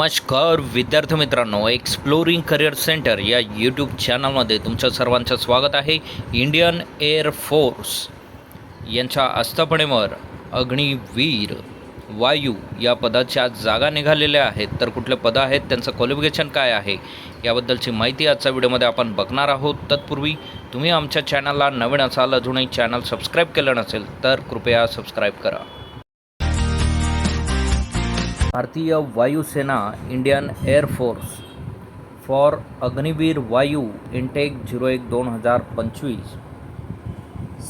नमस्कार विद्यार्थी मित्रांनो एक्सप्लोरिंग करिअर सेंटर या यूट्यूब चॅनलमध्ये तुमचं सर्वांचं स्वागत आहे इंडियन एअरफोर्स फोर्स यांच्या आस्थापनेवर अग्निवीर वायू या पदाच्या जागा निघालेल्या आहेत तर कुठले पदं आहेत त्यांचं क्वालिफिकेशन काय आहे याबद्दलची माहिती आजच्या व्हिडिओमध्ये आपण बघणार आहोत तत्पूर्वी तुम्ही आमच्या चॅनलला नवीन असाल अजूनही चॅनल सबस्क्राईब केलं नसेल तर कृपया सबस्क्राईब करा भारतीय वायुसेना इंडियन एअरफोर्स फॉर अग्निवीर वायू इंटेक झिरो एक दोन हजार पंचवीस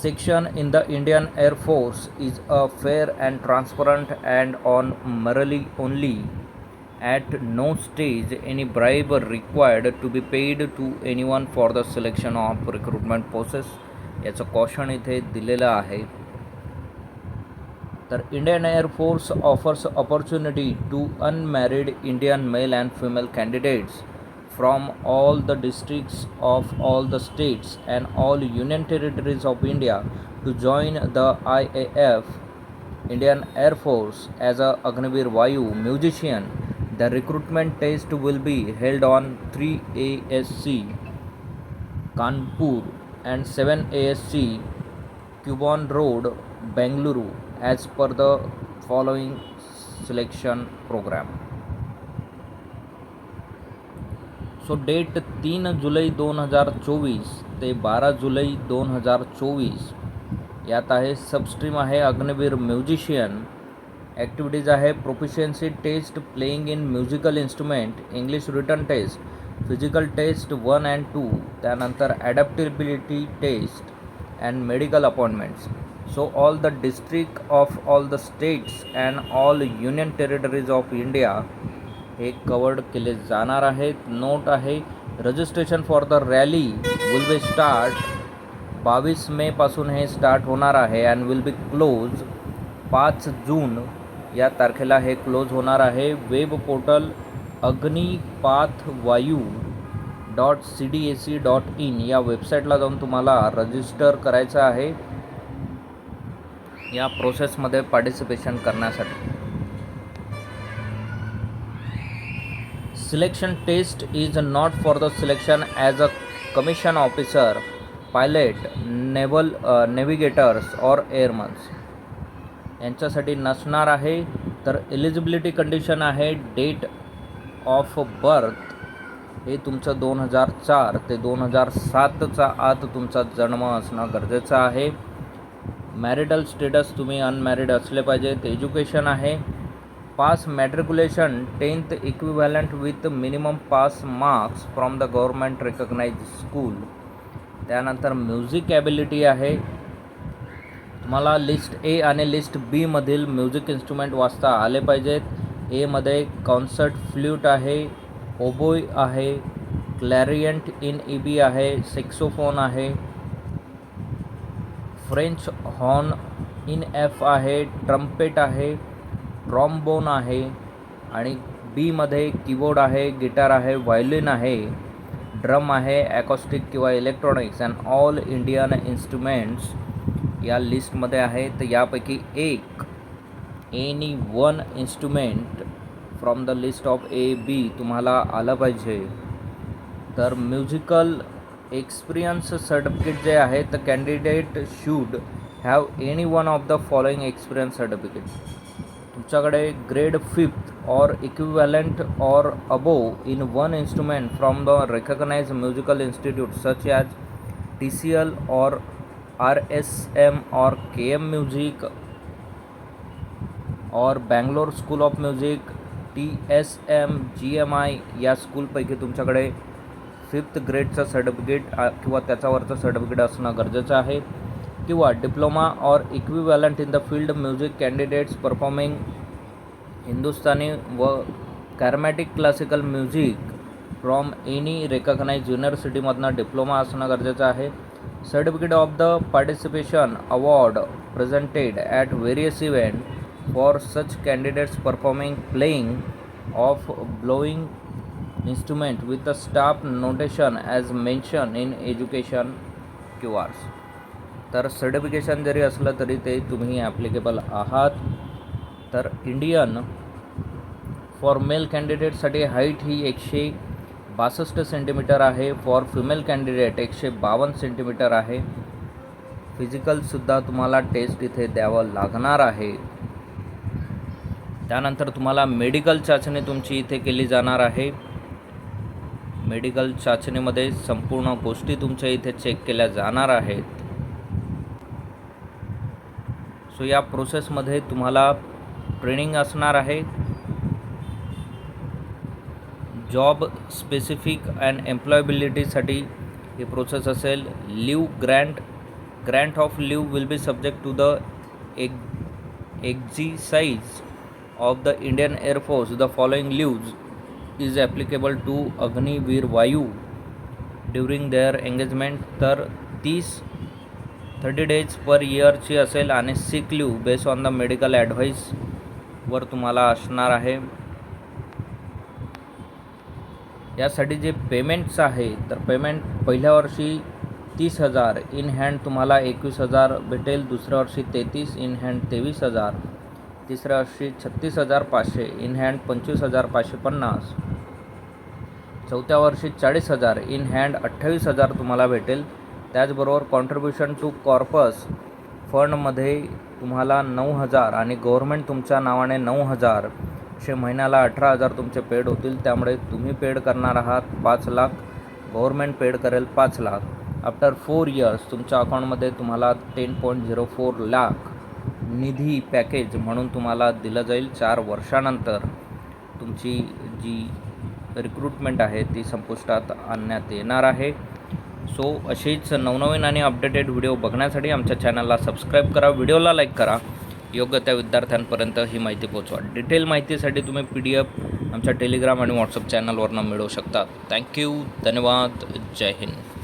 section in the Indian air force is a fair and transparent and on merit only at no stage any bribe required to be paid to anyone for the selection of recruitment process याचं caution इथे दिलेलं आहे The Indian Air Force offers opportunity to unmarried Indian male and female candidates from all the districts of all the states and all union territories of India to join the IAF, Indian Air Force, as a Agniveer Vayu musician. The recruitment test will be held on 3 ASC Kanpur and 7 ASC Cuban Road, Bengaluru. As per the following selection program so date तीन जुलै दोन हजार चोवीस ते बारा जुलै दोन हजार चोवीस यात आहे सबस्ट्रीम आहे अग्निवीर म्युझिशियन ॲक्टिव्हिटीज आहे proficiency test playing in musical instrument English written test physical test one and two त्यानंतर adaptability test and medical appointments so all the district of all the states and all union territories of India हे covered केले जाणार आहेत note आहे registration for the rally will be start बावीस मेपासून हे start होणार आहे अँड विल बी क्लोज पाच जून या तारखेला हे क्लोज होणार आहे web portal Agnipath Vayu dot C D A C dot in या वेबसाईटला जाऊन तुम्हाला रजिस्टर करायचं आहे या प्रोसेसमध्ये पार्टिसिपेशन करण्यासाठी selection test is not for the selection as a commission officer pilot naval navigators or airmans यांच्यासाठी नसणार आहे तर एलिजिबिलिटी कंडिशन आहे डेट ऑफ बर्थ हे तुमचं दोन हजार चार ते दोन हजार सातचा आत तुमचा जन्म असणं गरजेचं आहे मॅरिटल स्टेटस तुम्ही अनमॅरिड असले पाहिजेत एज्युकेशन आहे pass matriculation tenth equivalent with minimum pass marks from the government recognise school त्यानंतर म्युझिक ॲबिलिटी आहे मला लिस्ट ए आणि लिस्ट बीमधील म्युझिक इन्स्ट्रुमेंट वाचता आले पाहिजेत एमध्ये कॉन्सर्ट फ्ल्यूट आहे ओबोय आहे क्लॅरियंट इन ई बी आहे सेक्सोफोन आहे फ्रेंच हॉर्न इन एफ आहे ट्रम्पेट आहे ट्रॉम्बोन आहे आणि बीमध्ये कीबोर्ड आहे गिटार आहे व्हायोलिन आहे ड्रम आहे ॲकॉस्टिक किंवा electronics and all Indian instruments या लिस्टमध्ये आहे तर यापैकी एक any one instrument from the list of A B तुम्हाला आलं पाहिजे तर म्युझिकल एक्सपिरियन्स सर्टिफिकेट जे आहे तर candidate should have any one of the following experience certificate तुमच्याकडे grade fifth or equivalent or above in one instrument from the recognise musical institute such as T C L or R S M or K M music or Bangalore school of music T S M G M I या स्कूलपैकी तुमच्याकडे fifth ग्रेडचा certificate किंवा त्याच्यावरचं certificate असणं गरजेचं आहे किंवा diploma or equivalent in the field music candidates performing Hindustani व Carnatic classical music from any recognise युनिव्हर्सिटीमधनं diploma असणं गरजेचं आहे certificate of the participation award presented at various event for such candidates performing playing of blowing with with staff notation as as in education Q Rs तर certification जरी असलं तरी ते तुम्ही applicable आहात तर इंडियन फॉर मेल कॅन्डिडेटसाठी height ही एकशे बासष्ट सेंटीमीटर आहे फॉर फिमेल कॅन्डिडेट एकशे बावन्न सेंटीमीटर आहे फिजिकलसुद्धा तुम्हाला टेस्ट इथे द्यावं लागणार आहे त्यानंतर तुम्हाला मेडिकल चाचणी तुमची इथे केली जाणार आहे मेडिकल चाचणीमध्ये संपूर्ण गोष्टी तुमच्या इथे चेक केल्या जाणार आहेत सो या प्रोसेसमध्ये तुम्हाला ट्रेनिंग असणार आहे जॉब स्पेसिफिक अँड एम्प्लॉयबिलिटीसाठी ही प्रोसेस असेल leave grant grant of leave will be subject to the ex exercise of the Indian air force the following leaves is applicable to Agniveer Vayu during their engagement तर तीस thirty days पर इयरची असेल आणि sick leave base on the medical वर तुम्हाला असणार आहे यासाठी जे पेमेंट्स आहे तर पेमेंट पहिल्या वर्षी तीस हजार इन हँड तुम्हाला एकवीस हजार भेटेल दुसऱ्या वर्षी तेहतीस इन हँड तेवीस हजार तिसऱ्या वर्षी छत्तीस हजार पाचशे इन हँड पंचवीस हजार पाचशे पन्नास चौथ्या वर्षी चाळीस हजार इन हँड अठ्ठावीस हजार तुम्हाला भेटेल त्याचबरोबर कॉन्ट्रीब्युशन टू कॉर्पस फंडमध्ये तुम्हाला नऊ हजार आणि गव्हर्मेंट तुमच्या नावाने नऊ हजार शे महिन्याला अठरा हजार तुमचे पेड होतील त्यामुळे तुम्ही पेड करणार आहात पाच लाख गव्हर्मेंट पेड करेल पाच लाख आफ्टर फोर इयर्स तुमच्या अकाउंटमध्ये तुम्हाला ten point zero four lakh निधी पॅकेज म्हणून तुम्हाला दिलं जाईल चार वर्षानंतर तुमची जी रिक्रुटमेंट आहे ती संपुष्टात आणण्यात येणार आहे सो अशीच नवनवीन आणि अपडेटेड व्हिडिओ बघण्यासाठी आमच्या चॅनलला सबस्क्राईब करा व्हिडिओला लाईक करा योग्य त्या विद्यार्थ्यांपर्यंत ही माहिती पोहोचवा डिटेल माहितीसाठी तुम्ही पी डी एफ आमच्या टेलिग्राम आणि व्हॉट्सअप चॅनलवरनं मिळवू शकता थँक्यू धन्यवाद जय हिंद